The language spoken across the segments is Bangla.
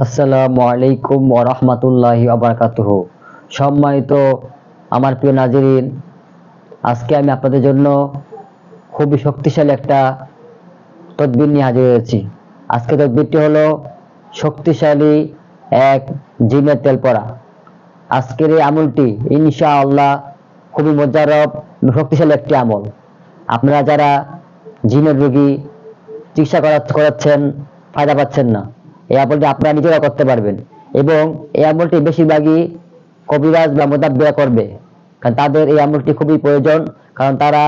আসসালামু আলাইকুম ওরহমতুল্লাহি আবরকাতুহ সম্মানিত আমার প্রিয় নাজিরিন, আজকে আমি আপনাদের জন্য খুবই শক্তিশালী একটা তদবির নিয়ে হাজির হয়েছি। আজকে তদবিরটি হলো শক্তিশালী এক জিমের তেল পড়া। আজকের এই আমলটি ইনশাআল্লাহ খুবই মজারব শক্তিশালী একটি আমল। আপনারা যারা জিনের রোগী চিকিৎসা করা- করাচ্ছেন, ফায়দা পাচ্ছেন না। এই আমলটি আপনারা নিজেরা করতে পারবেন। এবং এই আমলটি বেশিরভাগই কবিরাজ বা মোতাব্বিরা করবে। কারণ তাদের এই আমলটি খুবই প্রয়োজন। কারণ তারা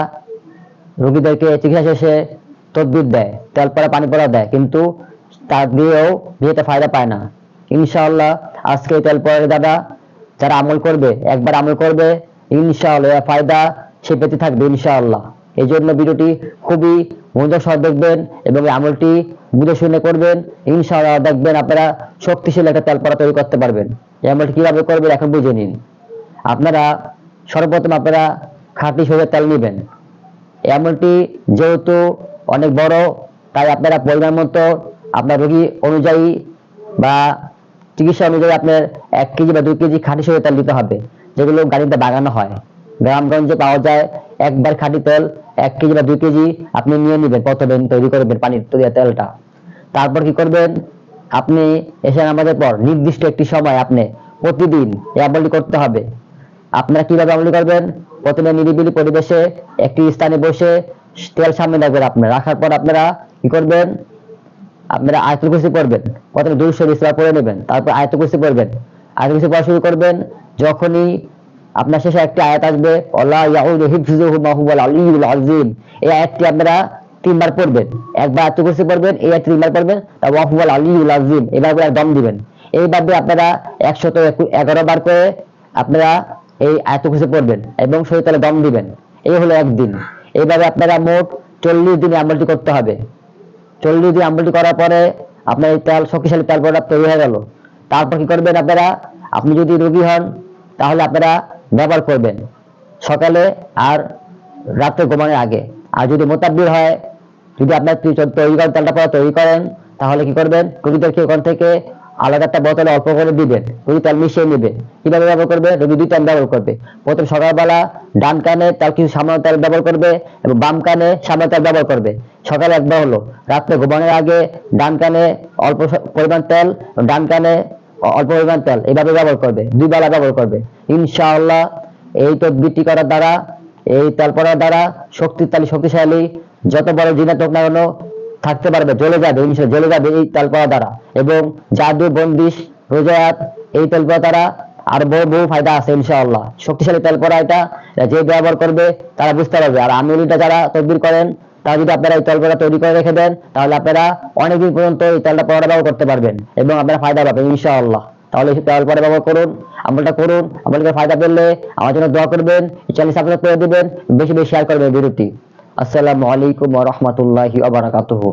রোগীদেরকে চিকিৎসা শেষে তদবির দেয়, তেল পড়া, পানি পড়া দেয়। কিন্তু তা দিয়েও বিয়েতে ফায়দা পায় না। ইনশাআল্লাহ আজকে তেল পড়ার দ্বারা যারা আমল করবে, একবার আমল করবে, ইনশাআল্লাহ ফায়দা সে পেতে থাকবে ইনশাআল্লাহ। এই জন্য ভিডিওটি খুবই মনোযোগ সহ দেখবেন এবং এই আমলটি বুঝে শুনে করবেন। ইনশাআল্লাহ দেখবেন আপনারা শক্তিশালী একটা তেল পড়া তৈরি করতে পারবেন। এই আমলটি কীভাবে করবেন এখন বুঝে নিন। আপনারা সর্বপ্রথম আপনারা খাঁটি সরিষার তেল নেবেন। এই আমলটি যেহেতু অনেক বড়, তাই আপনারা পরিমাণ মতো আপনার রোগী অনুযায়ী বা চিকিৎসা অনুযায়ী আপনার এক কেজি বা দুই কেজি খাঁটি সরিষার তেল দিতে হবে, যেগুলো গাড়িতে বাগানো হয়। গ্রামগঞ্জে পাওয়া যায় একবার খাঁটি তেল, এক কেজি বা দুই কেজি আপনি নিয়ে নেবেন। প্রথমে তৈরি করবেন পানির তৈরি তেলটা। তারপর কি করবেন? আপনি এসে নামাজের পর নির্দিষ্ট একটি সময় আপনি প্রতিদিন আমলটি করতে হবে। আপনারা কীভাবে আমলি করবেন? প্রথমে নিরিবিলি পরিবেশে একটি স্থানে বসে তেল সামনে রাখবেন আপনি রাখার পর আপনারা কি করবেন? আপনারা আয়তুল কুরসি পড়বেন। প্রথমে দুই শরীর ইসলাম পড়ে নেবেন। তারপর আয়তুল কুরসি পড়বেন। আয়তুল কুরসি পড়া শুরু করবেন। যখনই আপনার শেষে একটি আয়াত আসবে আল্লাহ এই আয়াতটি আপনারা তিনবার পড়বেন। একবার আয়তুল কুরসি পড়বেন, এই আয়াতটি তিনবার পড়বেন তারপর ওয়া হুয়াল আলিয়্যুল আযীম এবার করে দম দিবেন। এইভাবে আপনারা একশত এগারো বার করে আপনারা এই আয়ত খুশি পড়বেন এবং শরীর দম দিবেন। এই হলো একদিন। এইভাবে আপনারা মোট চল্লিশ দিন আমলটি করতে হবে। চল্লিশ দিন আমলটি করার পরে আপনার এই তেল, শক্তিশালী তেল তৈরি হয়ে গেল। তারপর কি করবেন আপনারা? আপনি যদি রোগী হন, তাহলে আপনারা ব্যবহার করবেন। সকালে আর রাত্রে ঘুমানোর আগে। আর যদি মোতাব্বির হয়, যদি আপনার তৈরি করেন তেলটা পরে তৈরি করেন, তাহলে কি করবেন? রোগীদেরকে ওখান থেকে আলাদা একটা বোতলে অল্প করে দিবেন। রোগী তেল মিশিয়ে নেবে। কীভাবে ব্যবহার করবে? রোগী দুই তেল ব্যবহার করবে। প্রথম সকালবেলা ডান কানে তার কিছু সামান্য তেল ব্যবহার করবে এবং বাম কানে সামান্য তেল ব্যবহার করবে। সকালে একবার হলো। রাত্রে ঘুমানোর আগে ডান কানে অল্প পরিমাণ তেল ডান কানে অল্প পরিমাণ তেল। এইভাবে ব্যবহার করবে। দুই বেলা ব্যবহার করবে। ইনশাআল্লাহ এই তদবিরটি করার দ্বারা, এই তেল পড়ার দ্বারা শক্তিশালী শক্তিশালী, যত বড় জিনাত হোক না কেন, থাকতে পারবে, জ্বলে যাবে ইনশাল্লাহ জ্বলে যাবে এই তেল পড়া দ্বারা। এবং জাদু, বন্দিশ, রোজায়াত, এই তেল পড়া দ্বারা আর বহু বহু ফায়দা আছে ইনশাআল্লাহ। শক্তিশালী তেল পড়া এটা, যে ব্যবহার করবে, তারা বুঝতে পারবে। আর আমলিটা যারা তদবির করেন তারা যদি আপনারা এই তেলটা তৈরি করে রেখে দেন, তাহলে আপনারা অনেকদিন পর্যন্ত এই তেলটা পরে ব্যবহার করতে পারবেন এবং আপনারা ফায়দা পাবেন, ইনশাআল্লাহ। তাহলে এই তেল পরে ব্যবহার করুন, আমলটা করুন, আমলকে ফায়দা পেলে আমার জন্য দোয়া করবেন চ্যানেল সাবস্ক্রাইব করে দিবেন, বেশি বেশি শেয়ার করবেন ভিডিওটি। আসসালামু আলাইকুম ওয়া রাহমাতুল্লাহি ওয়া বারাকাতুহু।